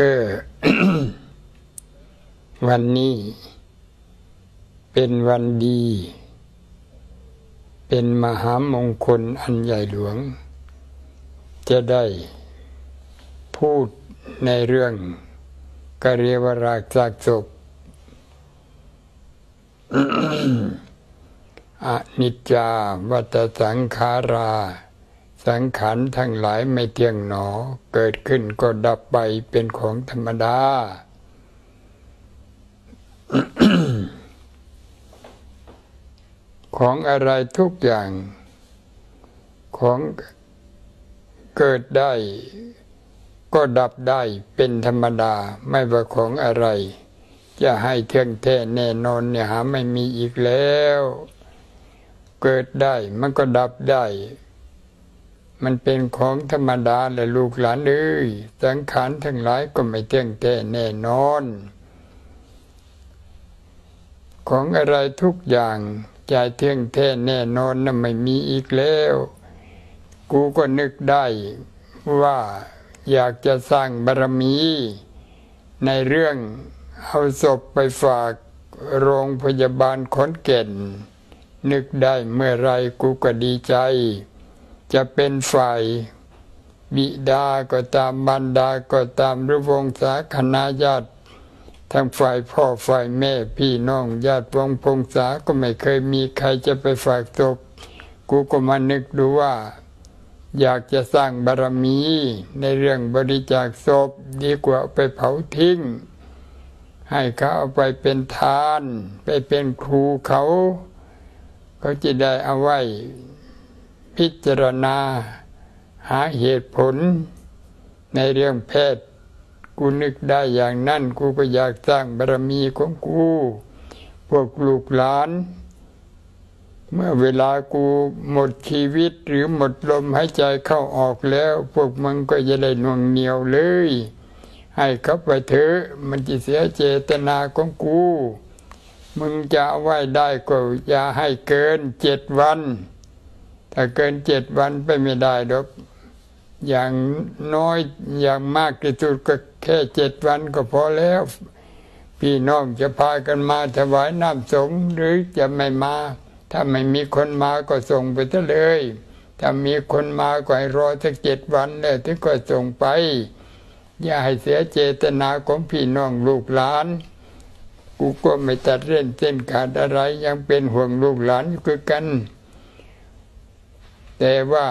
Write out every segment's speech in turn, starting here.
อวันนี้ เป็นวันดี เป็นมหามงคลอันใหญ่หลวง จะได้พูดในเรื่องกเรวรากจากศพอนิจจาวัตสังขารา สังขารทั้งหลายไม่เที่ยงหนอ เกิดขึ้นก็ดับไปเป็นของธรรมดา ของอะไรทุกอย่าง ของเกิดได้ ก็ดับได้เป็นธรรมดา ไม่ว่าของอะไร จะให้เที่ยงแท้แน่นอนเนี่ยหาไม่มีอีกแล้ว เกิดได้มันก็ดับได้ มันเป็นของธรรมดาและลูกหลานเอ้ยสังขารทั้งหลายก็ไม่เที่ยงแท้แน่นอน ของอะไรทุกอย่างจะเที่ยงแท้แน่นอนนั้นไม่มีอีกแล้ว กูก็นึกได้ว่าอยากจะสร้างบารมี ในเรื่องเอาศพไปฝากโรงพยาบาลขอนแก่น นึกได้เมื่อไรกูก็ดีใจ จะเป็นฝ่ายบิดาก็ตามบรรดาก็ตามหรือวงศาคณะญาติทั้งฝ่ายพ่อฝ่ายแม่พี่น้องญาติวงพงษาก็ไม่เคยมีใครจะไปฝากศพกูก็มานึกดูว่า อยากจะสร้างบารมี ในเรื่องบริจาคศพดีกว่าไปเผาทิ้ง ให้เขาเอาไปเป็นทาน ไปเป็นครูเขา เขาจะได้เอาไว้ พิจารณา หาเหตุผล ในเรื่องแพทย์กูนึกได้อย่างนั้นกูก็อยากสร้างบารมีของกู พวกลูกหลาน เมื่อเวลากูหมดชีวิตหรือหมดลมหายใจเข้าออกแล้ว พวกมึงก็จะได้น่วงเหนียวเลย ให้เขาไปเถอะมันจะเสียเจตนาของกู มึงจะเอาไว้ได้ก็อย่าให้เกินเจ็ดวัน ถ้าเกินเจ็ดวันไปไม่ได้ดอกอย่างน้อยอย่างมากที่สุดก็แค่เจ็ดวันก็พอแล้ว พี่น้องจะพากันมาถวายน้ำสงหรือจะไม่มา ถ้าไม่มีคนมาก็ส่งไปซะเลย ถ้ามีคนมาก็ให้รอสักเจ็ดวันเลยถึงก็ส่งไป อย่าให้เสียเจตนาของพี่น้องลูกหลาน กูก็ไม่ตัดเล่นเส้นขาดอะไรยังเป็นห่วงลูกหลานอยู่คือกัน แต่ว่า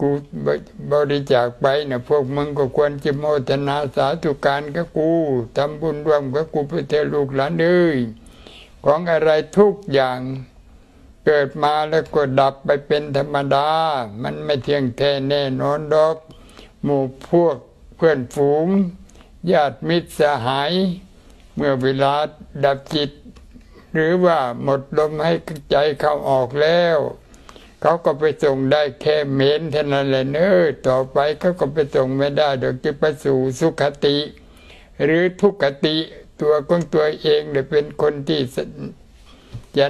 กูบริจาคไปนะพวกมึงก็ควรจะโมทนาสาธุการกับกูทำบุญร่วมกับกูเพื่อเทลูกหลานเอ้ยของอะไรทุกอย่างเกิดมาแล้วก็ดับไปเป็นธรรมดา มันไม่เที่ยงแท้แน่นอนดอก หมู่พวกเพื่อนฝูง ญาติมิตรสหาย เมื่อเวลาดับจิต หรือว่าหมดลมให้ใจเข้าออกแล้ว เขาก็ไปส่งได้แค่เมนเท่านั้นแหละเนอต่อไปเขาก็ไปส่งไม่ได้เดี๋ยวจะไปสู่สุขติ หรือทุกขติตัวของตัวเองเนี่ยเป็นคนที่จะ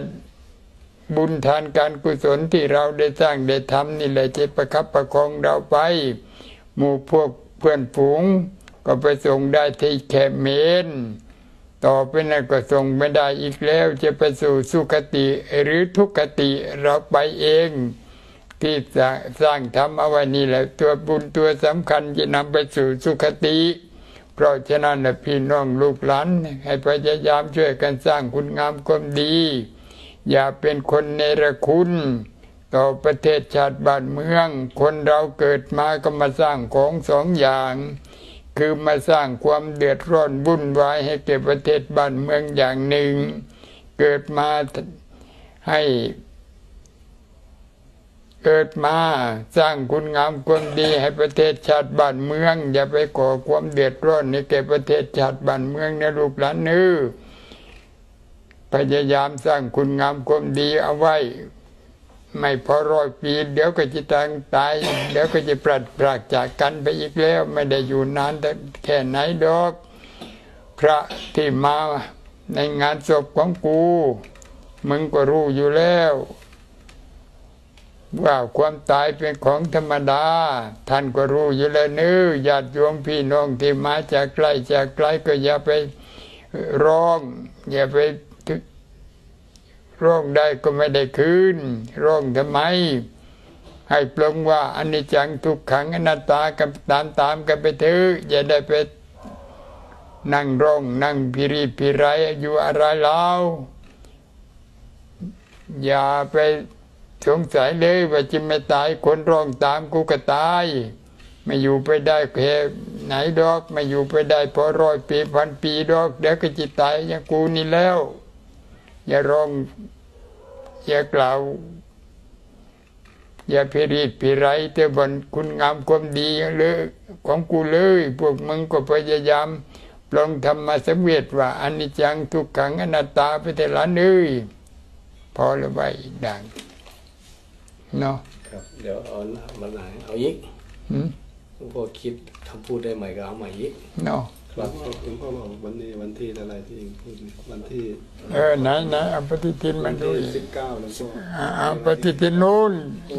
บุญทานการกุศลที่เราได้สร้างได้ทำนี่แหละจะประคับประคองเราไป หมู่พวกเพื่อนฝูง ก็ไปส่งได้ที่แคเมน ต่อไปนั้นก็ส่งไม่ได้อีกแล้ว จะไปสู่สุคติหรือทุกติเราไปเอง ที่สร้างทำเอาไว้นี่แหละตัวบุญตัวสำคัญจะนำไปสู่สุคติ เพราะฉะนั้นพี่น้องลูกหลานให้พยายามช่วยกันสร้างคุณงามความดี อย่าเป็นคนเนรคุณต่อประเทศชาติบ้านเมือง คนเราเกิดมาก็มาสร้างของสองอย่าง คือมาสร้างความเดือดร้อนวุ่นวายให้แก่ประเทศบ้านเมืองอย่างหนึ่ง เกิดมาให้เกิดมาสร้างคุณงามความดีให้ประเทศชาติบ้านเมือง อย่าไปก่อความเดือดร้อนในแก่ประเทศชาติบ้านเมืองในลูกหลานนื้อพยายามสร้างคุณงามความดีเอาไว้ ไม่พอร้อยปี เดี๋ยวก็จะตายตาย เดี๋ยวก็จะปรัดปรากจากกันไปอีกแล้ว ไม่ได้อยู่นานแต่แค่ไหนดอก พระที่มาในงานศพของกู มึงก็รู้อยู่แล้ว ว่าความตายเป็นของธรรมดา ท่านก็รู้อยู่แล้วเนื้อญาติโยมพี่น้องที่มาจากไกลจากไกลก็อย่าไปร้อง อย่าไป ร้องได้ก็ไม่ได้คืนร้องทำไม ให้ปลงว่าอนิจจังทุกขังอนัตตากับตามตามกันไปเถอะอย่าได้ไปนั่งร้องนั่งพิริพิไรอยู่อะไรแล้วอย่าไปสงสัยเลยว่าจะไม่ตายคนร้องตามกูก็ตาย ไม่อยู่ไปได้แค่ไหนดอก ไม่อยู่ไปได้พอร้อยปีพันปีดอกเดี๋ยวก็จิตตายอย่างกูนี่แล้ว อย่าร้อง อย่ากล่าว อย่าพิริตพิไรเตบนคุณงามความดีเลยของกูเลย พวกมึงก็พยายามปลงธรรมสังเวชว่าอนิจจังทุกขังอนัตตาไปแต่ละเนื้อพอละไว้ดังเนาะครับ เดี๋ยวเอามาไหนเอาอีกหืมหลวงพ่อคิดคำพูดได้ใหม่ก็เอาใหม่อีกเนาะ ครับหลวงพ่อบอกวันนี้วันที่อะไรที่เองพูดนี่วันที่ เออไหนไหนเอาปฏิทินวัมานดูที่อีสิกบเก้าหลวงพ่ออ่าเอาปฏิทินนู้น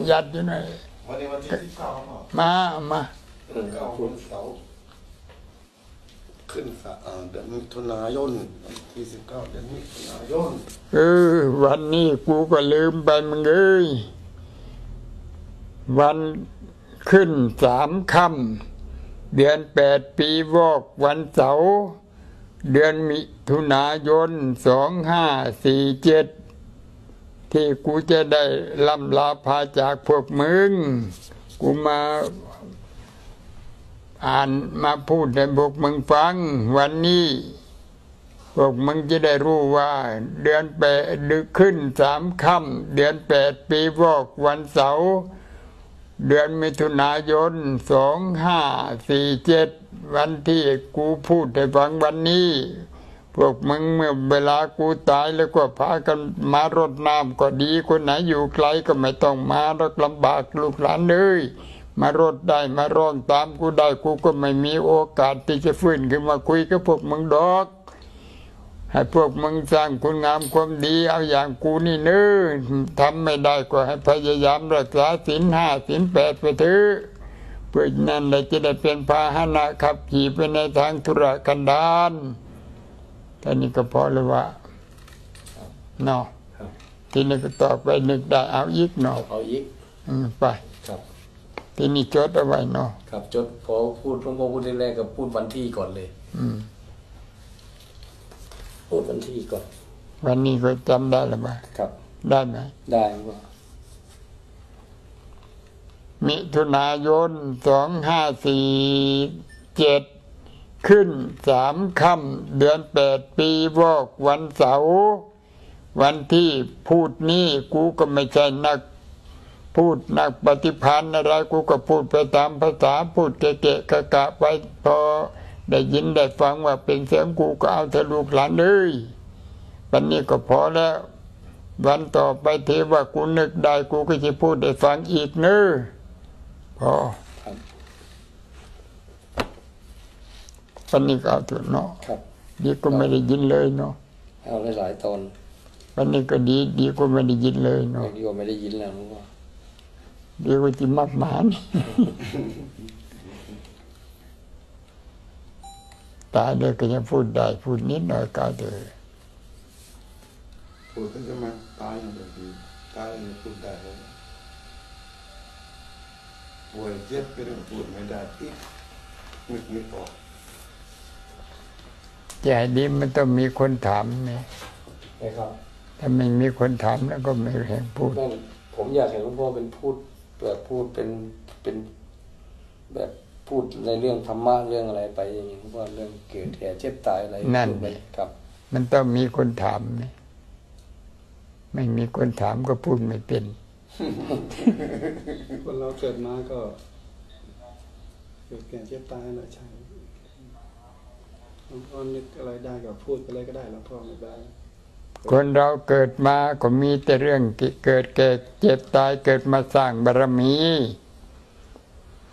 ยัดอยู่หน่อยวันนี้วันที่สิบเก้าเนาะมาเอามาเออเก้าวันเสาร์ขึ้นสะเอ่อเดือนมิถุนายนวันที่สิบเก้าเดือนมิถุนายนเออวันนี้กูก็ลืมไปมึงเอ้ยวันขึ้นสามค่ำ เดือนแปดปีวอกวันเสาร์เดือนมิถุนายนสองห้าสี่เจ็ดที่กูจะได้ลำลาพาจากพวกมึง กูมาอ่านมาพูดให้พวกมึงฟัง วันนี้พวกมึงจะได้รู้ว่า เดือนแปดดึกขึ้นสามค่ำเดือนแปดปีวอกวันเสาร์ เดือนมิถุนายนสองห้าสี่เจ็ดวันที่กูพูดให้ฟังวันนี้ พวกมึงเมื่อเวลากูตายแล้วก็พากันมารดน้ำก็ดีคนไหนอยู่ไกลก็ไม่ต้องมารักลำบากลูกหลานเลยมารดได้มาร้องตามกูได้กูก็ไม่มีโอกาสที่จะฟื้นขึ้นมาคุยกับพวกมึงดอก ให้พวกมึงสร้างคุณงามความดี เอาอย่างกูนี่เนื้อทำไม่ได้ก็ให้พยายามรักษาศีลห้าศีลแปดไปเถอะเพื่อนั่นแหละจะได้เป็นพาหนะขับขี่ไปในทางธุรกันดารท่านี้ก็พอเลยว่าเนาะครับทีนี้ก็ต่อไปนึกได้เอาอีกเนาะเอาอีกอืมไปครับทีนี้จดเอาไว้เนาะครับจดพอพูดหลวงพ่อพูดแรกๆก็พูดวันที่ก่อนเลย อืม พูดวันที่ก่อน วันนี้ก็จำได้หรือเปล่าครับ ได้ไหม ได้หลวงพ่อมิถุนายนสองห้าสี่เจ็ดขึ้นสามค่ำเดือนแปดปีวอกวันเสาร์วันที่พูดนี้กูก็ไม่ใช่นัก พูดนักปฏิพันธ์อะไรกูก็พูดไปตามภาษาพูดเกะๆกะกะไปพอ ได้ยินได้ฟังว่าเป็นเสียงกูก็เอาทะลูกหลานเลยวันนี้ก็พอแล้ว วันต่อไปเทว่ากูนึกได้กูก็จะพูดได้ฟังอีกเนอะพอครับวันนี้ก็เอาเถอะเนาะครับดีก็ไม่ได้ยินเลยเนาะเอาหลายๆตอนวันนี้ก็ดีดีก็ไม่ได้ยินเลยเนาะบางทีก็ไม่ได้ยินแล้วหลวงพ่อดีกว่าที่มากหมาน ตายเลยก็ยังพูดได้พูดนิดหน่อยก็เอาเถอะพูดกันจะมาตายอย่างเดียวดีตายเนี่ยพูดได้เลยป่วยเจ็บไปเรื่องพูดไม่ได้อีกนึกไม่ออกใจดีมันต้องมีคนถามไหมนะครับถ้าไม่มีคนถามแล้วก็ไม่แห่งพูดแม่งผมอยากเห็นหลวงพ่อเป็นพูดแบบพูดเป็นเป็นแบบ พูดในเรื่องธรรมะเรื่องอะไรไปอย่างนี้หลวงพ่อเรื่องเกิดแก่เจ็บตายอะไรนั่นพูดไปครับ มันต้องมีคนถามไหมไม่มีคนถามก็พูดไม่เป็น คนเราเกิดมาก็เกิดแก่เจ็บตายแหละใช่หลวงพ่อนึกอะไรได้ก็พูดไปเลยก็ได้หลวงพ่อไม่ได้ คนเราเกิดมาก็มีแต่เรื่องเกิดแก่เจ็บตายเกิดมาสร้างบารมี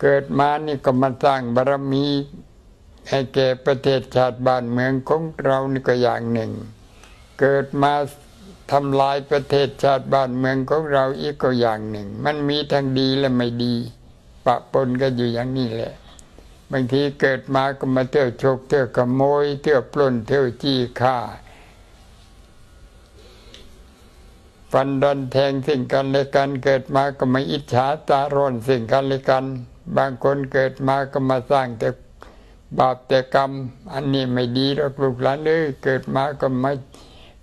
เกิดมานี่ก็มาสร้างบารมีให้แก่ประเทศชาติบ้านเมืองของเรานี่ก็อย่างหนึ่ง เกิดมาทำลายประเทศชาติบ้านเมืองของเราอีกก็อย่างหนึ่ง มันมีทั้งดีและไม่ดี ปะปนกันอยู่อย่างนี้แหละ บางทีเกิดมาก็มาเที่ยวฉกเที่ยวขโมย เที่ยวปล้นเที่ยวจี้ฆ่าฟันดันแทงสิ่งกันและกันเกิดมาก็มาอิจฉาตาร้อนสิ่งกันและกัน บางคนเกิดมาก็มาสร้างแต่บาปแต่กรรม อันนี้ไม่ดีหรอกลูกหลานเลยเกิดมาก็มา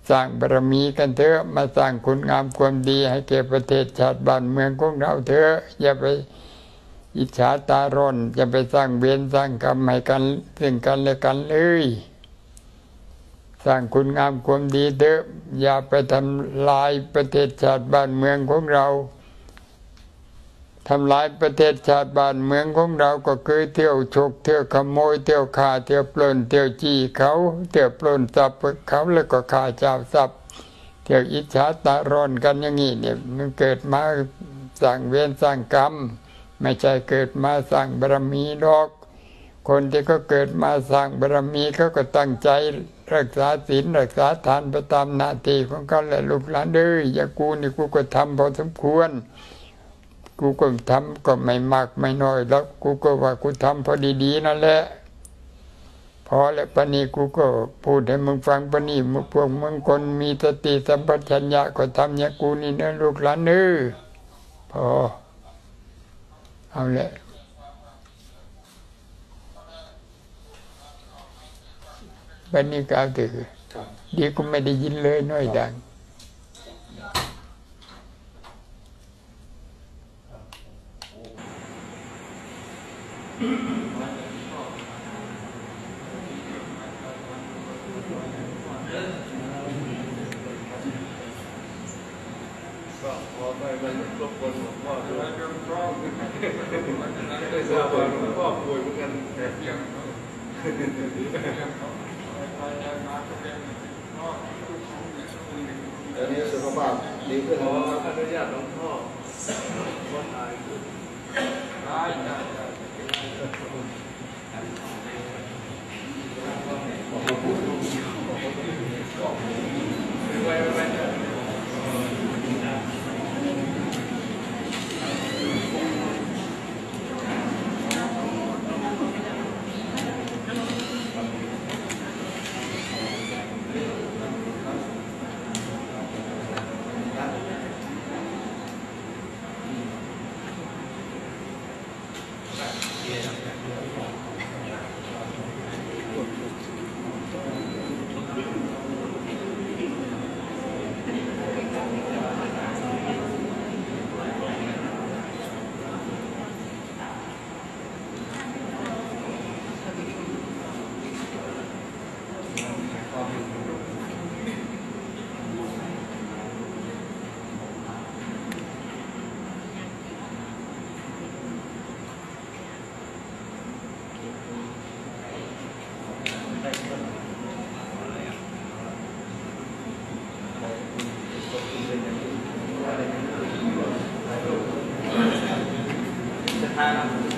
สร้างบารมีกันเถอะมาสร้างคุณงามความดีให้แก่ประเทศชาติบ้านเมืองของเราเถอะอย่าไปอิจฉาตาร้อนอย่าไปสร้างเวรสร้างกรรมให้กันซึ่งกันและกันเลยสร้างคุณงามความดีเถอะอย่าไปทำลายประเทศชาติบ้านเมืองของเรา ทำลายประเทศชาติบ้านเมืองของเราก็คือเที่ยวฉกเที่ยวขโมยเที่ยวฆ่าเที่ยวปล้นเที่ยวจี้เขาเที่ยวปล้นทรัพย์เขาแล้วก็ฆ่าเจ้าทรัพย์เที่ยวอิจฉาตาร้อนกันอย่างนี้เนี่ยมันเกิดมาสร้างเวรสร้างกรรม ไม่ใช่เกิดมาสร้างบารมีดอก คนที่เขาเกิดมาสร้างบารมีเขาก็ตั้งใจรักษาศีลรักษาทานไปตามหน้าที่ของเขาแหละลูกหลานเด้ออย่ากูนี่กูก็ทำพอสมควร กูก็ทำก็ไม่มากไม่น้อยแล้วกูก็ว่ากูทำพอดีๆนั่นแหละพอแล้วปานนี้กูก็พูดให้มึงฟังปานนี้มึงพวกมึงคนมีสติสัมปชัญญะก็ทำอย่างกูนี่นะลูกหลานเด้อพอเอาแหละบันนี้ก็เอาเถอะครับดีก็ไม่ได้ยินเลยน้อยดัง ก็ขอไปมันรบกวนหลวงพ่อด้วยได้ทราบว่าหลวงพ่อ ป่วยเหมือนกันเดี๋ยวนี้สุขภาพดีขึ้นขออนุญาตหลวงพ่อขอถ่ายรูปไจ